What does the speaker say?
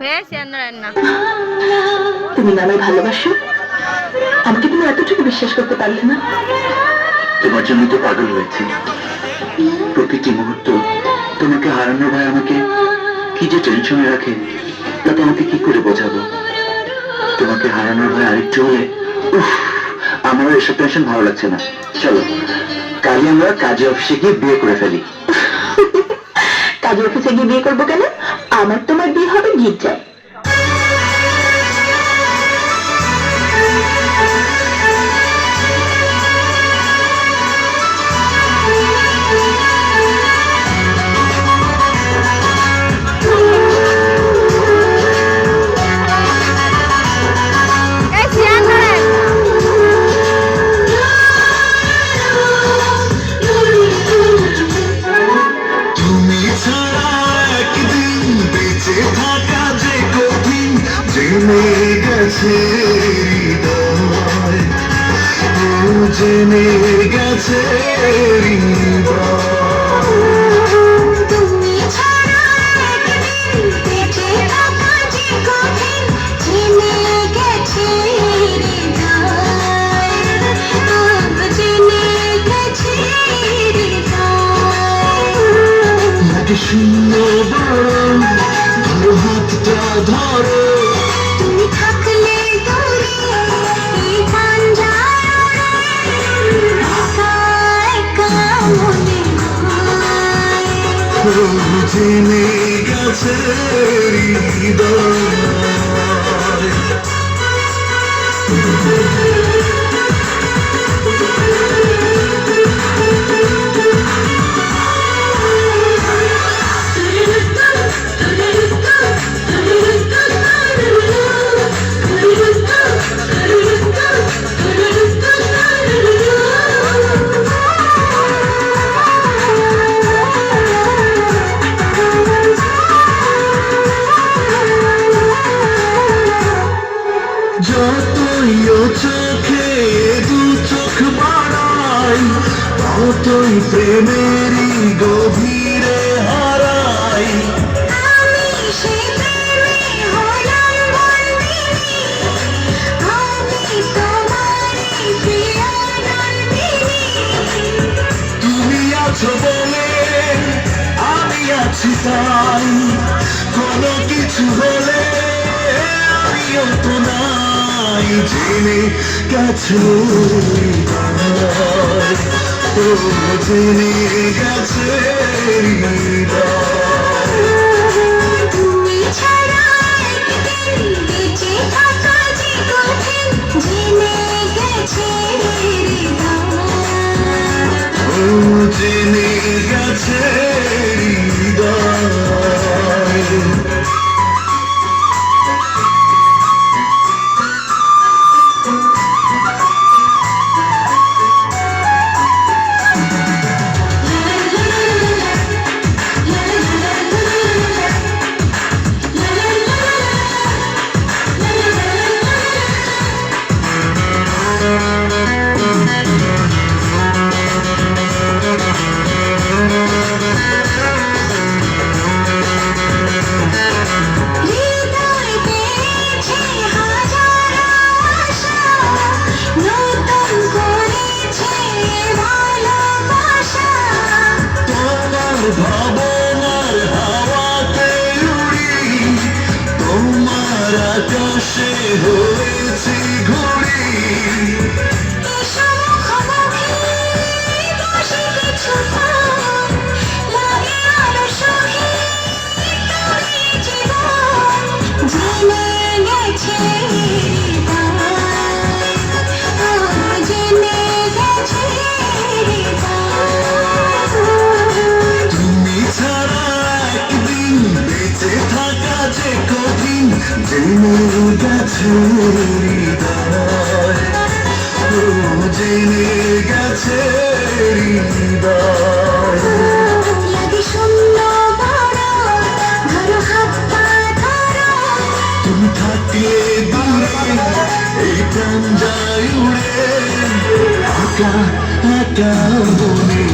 হয়েছে রান্না তুমি না আমায় ভালোবাসো? আমাকে তুমি এতটুকু বিশ্বাস করতে পারলে না? তোমার জন্য তো পাগল হয়েছি। প্রতিটি মুহূর্ত তোমাকে হারানোর ভয় আমাকে কি যে টেনশনে রাখে তা তোমাকে কি করে বোঝাবো? তোমাকে হারানোর ভয় আরেকটু হলে উফ আমারও এসব টেনশন ভালো লাগছে না। চলো কালই আমরা কাজে অফিসে গিয়ে বিয়ে করে ফেলি। কাজের অফিসে গিয়ে বিয়ে করব কেন? আমার তোমার বিয়ে হবে গির্জায়। গেছে হৃদয় লাগে শূন্য বরণ হাতটা ধরো ও জেনে গেছে হৃদয়। যতই চোখে দু চোখ বাড়াই ততই প্রেমেরই গভীরে হারাই। তুমি আছো বলে আমি আছি তাই কোনো কিছু হলে আমিও তো নাই। জেনে গেছে জেনে গেছে। তুমি ছাড়া বেঁচে থাকা যে কঠিন জেনে গেছে জেনে গেছে ভাবনার হাওয়াতে উড়ি তোমার আকাশে হয়েছি തഞ്ചായുടെ ആകാ ആകാ